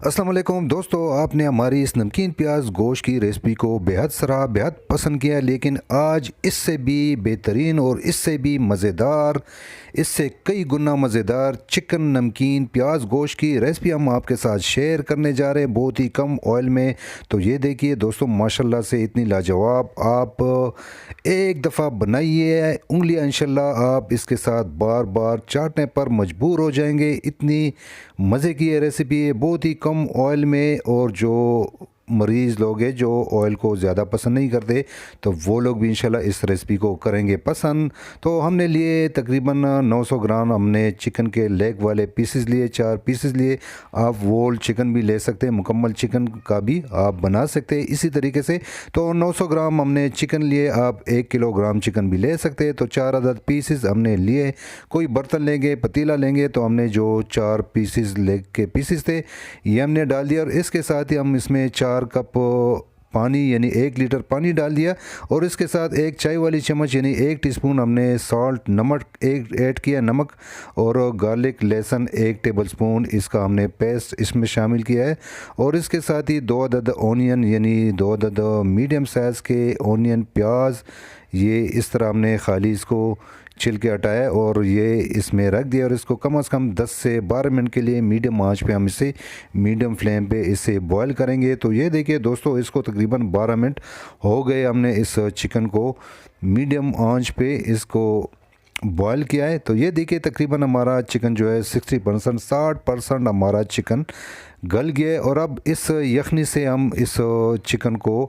वालेकुम दोस्तों, आपने हमारी इस नमकीन प्याज गोश्त की रेसिपी को बेहद सराहा, बेहद पसंद किया लेकिन आज इससे भी बेहतरीन और इससे भी मज़ेदार, इससे कई गुना मज़ेदार चिकन नमकीन प्याज गोश्त की रेसिपी हम आपके साथ शेयर करने जा रहे हैं, बहुत ही कम ऑयल में। तो ये देखिए दोस्तों, माशाल्लाह से इतनी लाजवाब आप एक दफ़ा बनाइए उंगलियाँ, इंशाल्लाह आप इसके साथ बार बार चाटने पर मजबूर हो जाएँगे। इतनी मज़े की ये रेसिपी है, बहुत ही कम ऑयल में और जो मरीज़ लोग हैं जो ऑयल को ज़्यादा पसंद नहीं करते तो वो लोग भी इंशाल्लाह इस रेसिपी को करेंगे पसंद। तो हमने लिए तकरीबन 900 ग्राम हमने चिकन के लेग वाले पीसेस लिए, चार पीसेस लिए। आप वोल चिकन भी ले सकते हैं, मुकम्मल चिकन का भी आप बना सकते हैं। इसी तरीके से तो 900 ग्राम हमने चिकन लिए, आप एक किलोग्राम चिकन भी ले सकते हैं। तो चार अदद पीसेस हमने लिए। कोई बर्तन लेंगे, पतीला लेंगे तो हमने जो चार पीसेस लेग के पीसेस थे, ये हमने डाल दिया और इसके साथ ही हम इसमें चार चार कप पानी, यानी एक लीटर पानी डाल दिया और इसके साथ एक चाय वाली चम्मच, यानी एक टीस्पून हमने सॉल्ट नमक, एक ऐड किया नमक और गार्लिक लहसुन, एक टेबलस्पून इसका हमने पेस्ट इसमें शामिल किया है। और इसके साथ ही दो अदद ओनियन यानी दो अदद मीडियम साइज़ के ओनियन प्याज, ये इस तरह हमने खाली इसको छिल के हटाया और ये इसमें रख दिया और इसको कम अज़ कम 10 से 12 मिनट के लिए मीडियम आँच पे हम इसे मीडियम फ्लेम पे इसे बॉईल करेंगे। तो ये देखिए दोस्तों, इसको तकरीबन 12 मिनट हो गए हमने इस चिकन को मीडियम आँच पे इसको बॉयल किया है। तो ये देखिए तकरीबन हमारा चिकन जो है 60 परसेंट साठ परसेंट हमारा चिकन गल गया है और अब इस यखनी से हम इस चिकन को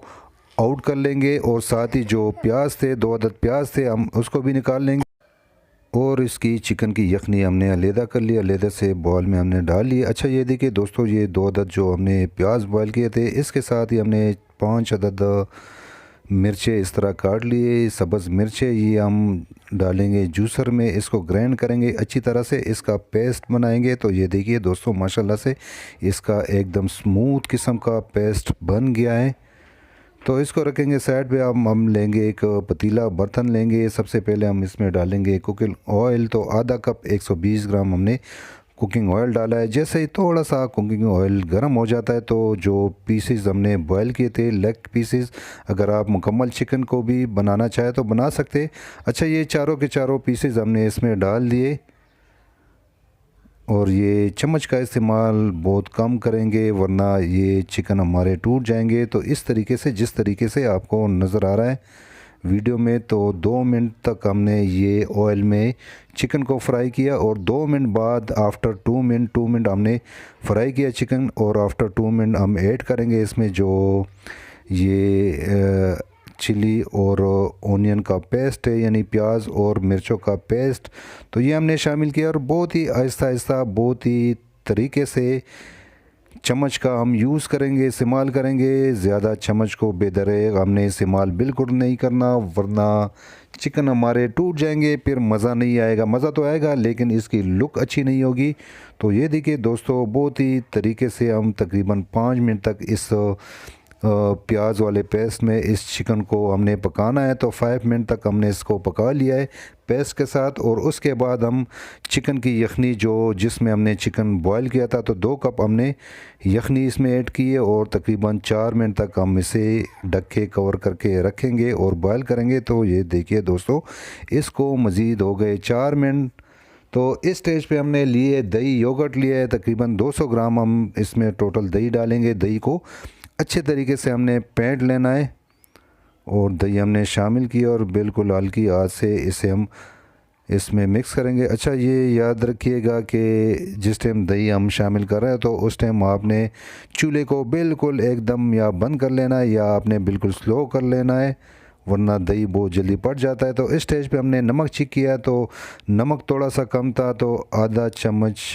आउट कर लेंगे और साथ ही जो प्याज थे, दो अदद प्याज थे, हम उसको भी निकाल लेंगे। और इसकी चिकन की यखनी हमने अलहदा कर लिया अलहदा से बॉयल में हमने डाल लिया अच्छा ये देखिए दोस्तों, ये दो अदद जो हमने प्याज बॉयल किए थे, इसके साथ ही हमने पाँच अदद मिर्चें इस तरह काट लिए, सब्ज़ मिर्चें, ये हम डालेंगे जूसर में, इसको ग्राइंड करेंगे अच्छी तरह से, इसका पेस्ट बनाएँगे। तो ये देखिए दोस्तों, माशाल्लाह से इसका एकदम स्मूथ किस्म का पेस्ट बन गया है। तो इसको रखेंगे साइड पे हम हम लेंगे एक पतीला बर्तन लेंगे। सबसे पहले हम इसमें डालेंगे कुकिंग ऑयल तो आधा कप 120 ग्राम हमने कुकिंग ऑयल डाला है। जैसे ही थोड़ा सा कुकिंग ऑयल गर्म हो जाता है तो जो पीसेस हमने बॉयल किए थे लेग पीसेस अगर आप मुकम्मल चिकन को भी बनाना चाहे तो बना सकते अच्छा ये चारों के चारों पीसेस हमने इसमें डाल दिए। और ये चम्मच का इस्तेमाल बहुत कम करेंगे, वरना ये चिकन हमारे टूट जाएँगे। तो इस तरीके से, जिस तरीके से आपको नज़र आ रहा है वीडियो में तो दो मिनट तक हमने ये ऑयल में चिकन को फ्राई किया और दो मिनट बाद after two minute two minute हमने फ्राई किया चिकन और आफ्टर टू मिनट हम ऐड करेंगे इसमें जो ये चिली और ओनियन का पेस्ट है, यानी प्याज और मिर्चों का पेस्ट। तो ये हमने शामिल किया और बहुत ही आहिस्ता आहिस्ता, बहुत ही तरीके से चम्मच का हम यूज़ करेंगे, इस्तेमाल करेंगे। ज़्यादा चम्मच को बेदरे हमने इस्तेमाल बिल्कुल नहीं करना, वरना चिकन हमारे टूट जाएँगे, फिर मज़ा नहीं आएगा। मज़ा तो आएगा, लेकिन इसकी लुक अच्छी नहीं होगी। तो ये देखिए दोस्तों, बहुत ही तरीके से हम तकरीबन पाँच मिनट तक इस प्याज वाले पेस्ट में इस चिकन को हमने पकाना है तो फाइव मिनट तक हमने इसको पका लिया है पेस्ट के साथ और उसके बाद हम चिकन की यखनी जो जिसमें हमने चिकन बॉईल किया था तो दो कप हमने यखनी इसमें ऐड की है और तकरीबन चार मिनट तक हम इसे ढक के कवर करके रखेंगे और बॉयल करेंगे। तो ये देखिए दोस्तों, इसको मज़ीद हो गए चार मिनट तो इस स्टेज पे हमने लिए दही योगर्ट लिया है, तकरीबन 200 ग्राम हम इसमें टोटल दही डालेंगे, दही को। अच्छे तरीके से हमने पेंट लेना है और दही हमने शामिल किया और बिल्कुल हल्की आज से इसे हम इसमें मिक्स करेंगे। अच्छा ये याद रखिएगा कि जिस टाइम दही हम शामिल कर रहे हैं तो उस टाइम आपने चूल्हे को बिल्कुल एकदम या बंद कर लेना है या आपने बिल्कुल स्लो कर लेना है। वरना दही बहुत जल्दी पट जाता है। तो इस स्टेज पे हमने नमक चेक किया तो नमक थोड़ा सा कम था तो आधा चम्मच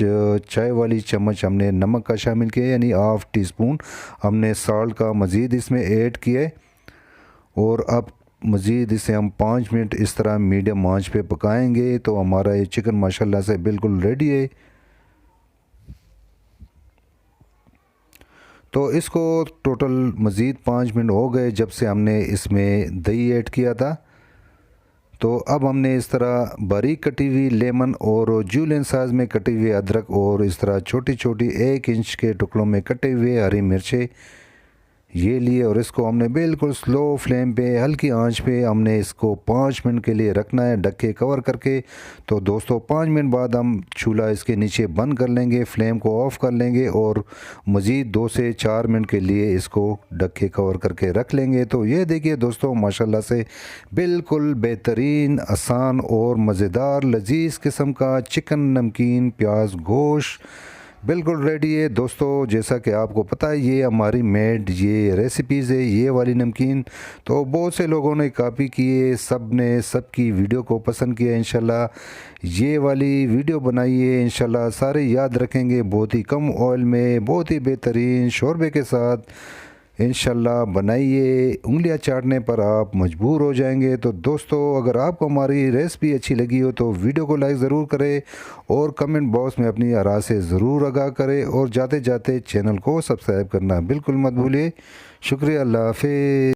चाय वाली चम्मच हमने नमक का शामिल किया, यानी हाफ़ टी स्पून हमने साल्ट का मज़ीद इसमें ऐड किया और अब मज़ीद इसे हम पाँच मिनट इस तरह मीडियम आँच पे पकाएँगे तो हमारा ये चिकन माशाल्लाह से बिल्कुल रेडी है। तो इसको टोटल मज़ीद पाँच मिनट हो गए जब से हमने इसमें दही ऐड किया था। तो अब हमने इस तरह बारीक कटी हुई लेमन और जूलियन साइज़ में कटी हुई अदरक और इस तरह छोटी छोटी एक इंच के टुकड़ों में कटे हुए हरी मिर्चें ये लिए और इसको हमने बिल्कुल स्लो फ्लेम पे, हल्की आँच पे हमने इसको पाँच मिनट के लिए रखना है ढक के कवर करके। तो दोस्तों, पाँच मिनट बाद हम चूल्हा इसके नीचे बंद कर लेंगे फ्लेम को ऑफ़ कर लेंगे और मज़ीद दो से चार मिनट के लिए इसको ढक के कवर करके रख लेंगे। तो ये देखिए दोस्तों, माशाल्लाह से बिल्कुल बेहतरीन, आसान और मज़ेदार लजीज़ किस्म का चिकन नमकीन प्याज गोश्त बिल्कुल रेडी है। दोस्तों, जैसा कि आपको पता है, ये हमारी मेड ये रेसिपीज़ है, ये वाली नमकीन। तो बहुत से लोगों ने कापी किए सबने सबकी वीडियो को पसंद किया इन ये वाली वीडियो बनाई है इन सारे याद रखेंगे, बहुत ही कम ऑयल में, बहुत ही बेहतरीन शोरबे के साथ। इन बनाइए। उंगलियाँ चाटने पर आप मजबूर हो जाएँगे। तो दोस्तों, अगर आपको हमारी रेसिपी अच्छी लगी हो तो वीडियो को लाइक ज़रूर करें और कमेंट बॉक्स में अपनी आरा से ज़रूर आगा करें और जाते जाते चैनल को सब्सक्राइब करना बिल्कुल मत भूलिए। शुक्रिया, अल्लाह हाफि